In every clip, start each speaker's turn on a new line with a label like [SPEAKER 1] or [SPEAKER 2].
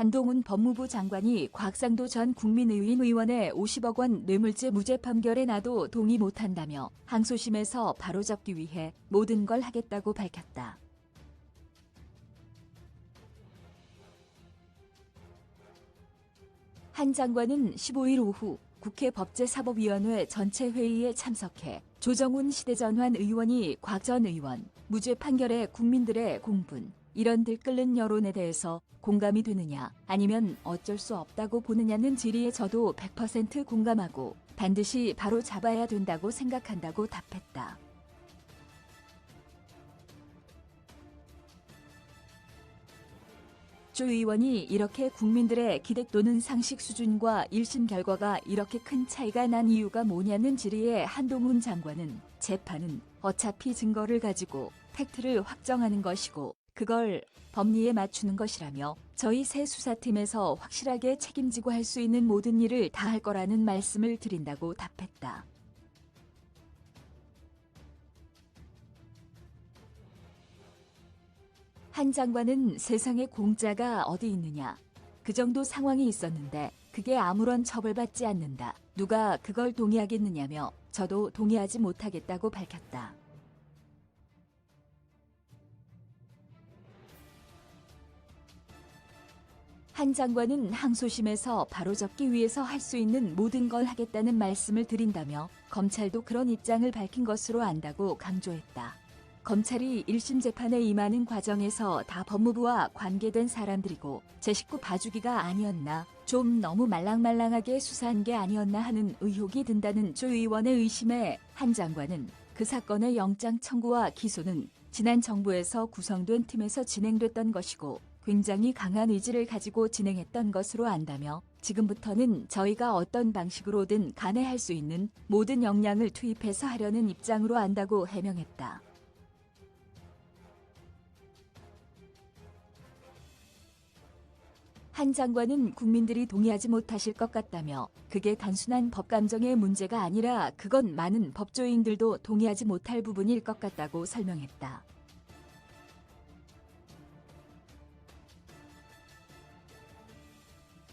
[SPEAKER 1] 한동훈 법무부 장관이 곽상도 전 국민의힘 의원의 50억 원 뇌물죄 무죄 판결에 나도 동의 못한다며 항소심에서 바로잡기 위해 모든 걸 하겠다고 밝혔다. 한 장관은 15일 오후 국회 법제사법위원회 전체 회의에 참석해 조정훈 시대전환 의원이 곽 전 의원 무죄 판결에 국민들의 공분, 이런 들끓는 여론에 대해서 공감이 되느냐 아니면 어쩔 수 없다고 보느냐는 질의에 저도 100% 공감하고 반드시 바로 잡아야 된다고 생각한다고 답했다. 조 의원이 이렇게 국민들의 기대 또는 상식 수준과 1심 결과가 이렇게 큰 차이가 난 이유가 뭐냐는 질의에 한동훈 장관은 재판은 어차피 증거를 가지고 팩트를 확정하는 것이고 그걸 법리에 맞추는 것이라며 저희 새 수사팀에서 확실하게 책임지고 할 수 있는 모든 일을 다 할 거라는 말씀을 드린다고 답했다. 한 장관은 세상에 공짜가 어디 있느냐. 그 정도 상황이 있었는데 그게 아무런 처벌받지 않는다. 누가 그걸 동의하겠느냐며 저도 동의하지 못하겠다고 밝혔다. 한 장관은 항소심에서 바로잡기 위해서 할 수 있는 모든 걸 하겠다는 말씀을 드린다며 검찰도 그런 입장을 밝힌 것으로 안다고 강조했다. 검찰이 1심 재판에 임하는 과정에서 다 법무부와 관계된 사람들이고 제 식구 봐주기가 아니었나 좀 너무 말랑말랑하게 수사한 게 아니었나 하는 의혹이 든다는 조 의원의 의심에 한 장관은 그 사건의 영장 청구와 기소는 지난 정부에서 구성된 팀에서 진행됐던 것이고 굉장히 강한 의지를 가지고 진행했던 것으로 안다며 지금부터는 저희가 어떤 방식으로든 간에 할 수 있는 모든 역량을 투입해서 하려는 입장으로 안다고 해명했다. 한 장관은 국민들이 동의하지 못하실 것 같다며 그게 단순한 법감정의 문제가 아니라 그건 많은 법조인들도 동의하지 못할 부분일 것 같다고 설명했다.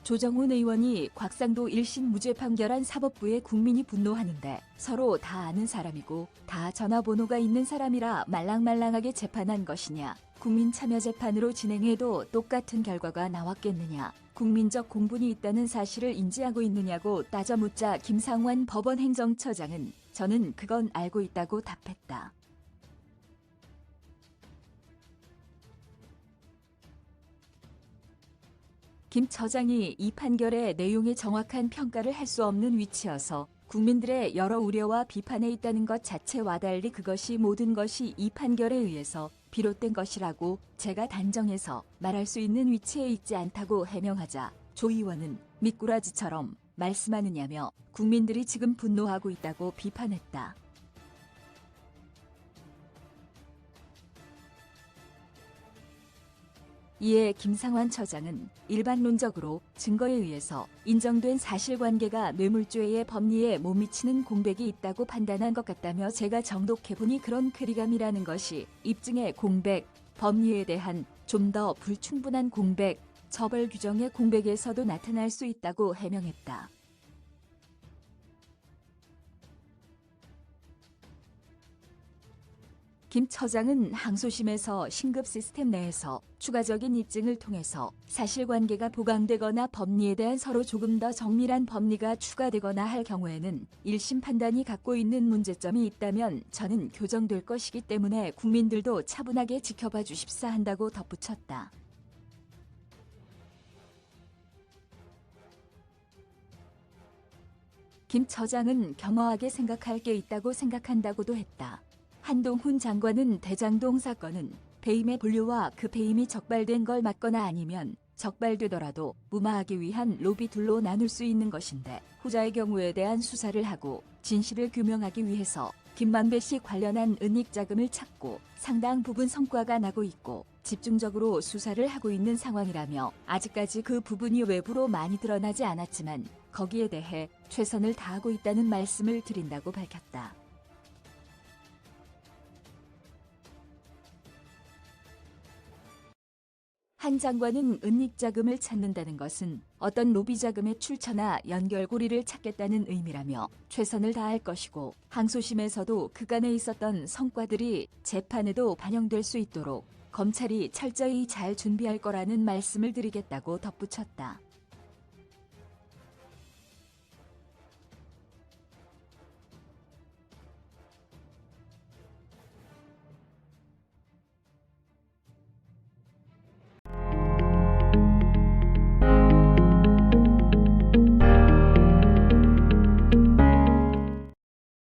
[SPEAKER 1] 조정훈 의원이 곽상도 1심 무죄 판결한 사법부에 국민이 분노하는데 서로 다 아는 사람이고 다 전화번호가 있는 사람이라 말랑말랑하게 재판한 것이냐. 국민 참여 재판으로 진행해도 똑같은 결과가 나왔겠느냐. 국민적 공분이 있다는 사실을 인지하고 있느냐고 따져 묻자 김상환 법원 행정처장은 저는 그건 알고 있다고 답했다. 김 처장이 이 판결의 내용에 정확한 평가를 할 수 없는 위치여서 국민들의 여러 우려와 비판에 있다는 것 자체와 달리 그것이 모든 것이 이 판결에 의해서 비롯된 것이라고 제가 단정해서 말할 수 있는 위치에 있지 않다고 해명하자 조 의원은 미꾸라지처럼 말씀하느냐며 국민들이 지금 분노하고 있다고 비판했다. 이에 김상환 처장은 일반론적으로 증거에 의해서 인정된 사실관계가 뇌물죄의 법리에 못 미치는 공백이 있다고 판단한 것 같다며 제가 정독해보니 그런 쾌리감이라는 것이 입증의 공백, 법리에 대한 좀 더 불충분한 공백, 처벌 규정의 공백에서도 나타날 수 있다고 해명했다. 김 처장은 항소심에서 신급 시스템 내에서 추가적인 입증을 통해서 사실관계가 보강되거나 법리에 대한 서로 조금 더 정밀한 법리가 추가되거나 할 경우에는 1심 판단이 갖고 있는 문제점이 있다면 저는 교정될 것이기 때문에 국민들도 차분하게 지켜봐 주십사 한다고 덧붙였다. 김 처장은 겸허하게 생각할 게 있다고 생각한다고도 했다. 한동훈 장관은 대장동 사건은 배임의 분류와 그 배임이 적발된 걸 맞거나 아니면 적발되더라도 무마하기 위한 로비 둘로 나눌 수 있는 것인데 후자의 경우에 대한 수사를 하고 진실을 규명하기 위해서 김만배 씨 관련한 은닉 자금을 찾고 상당 부분 성과가 나고 있고 집중적으로 수사를 하고 있는 상황이라며 아직까지 그 부분이 외부로 많이 드러나지 않았지만 거기에 대해 최선을 다하고 있다는 말씀을 드린다고 밝혔다. 한 장관은 은닉 자금을 찾는다는 것은 어떤 로비 자금의 출처나 연결고리를 찾겠다는 의미라며 최선을 다할 것이고 항소심에서도 그간에 있었던 성과들이 재판에도 반영될 수 있도록 검찰이 철저히 잘 준비할 거라는 말씀을 드리겠다고 덧붙였다.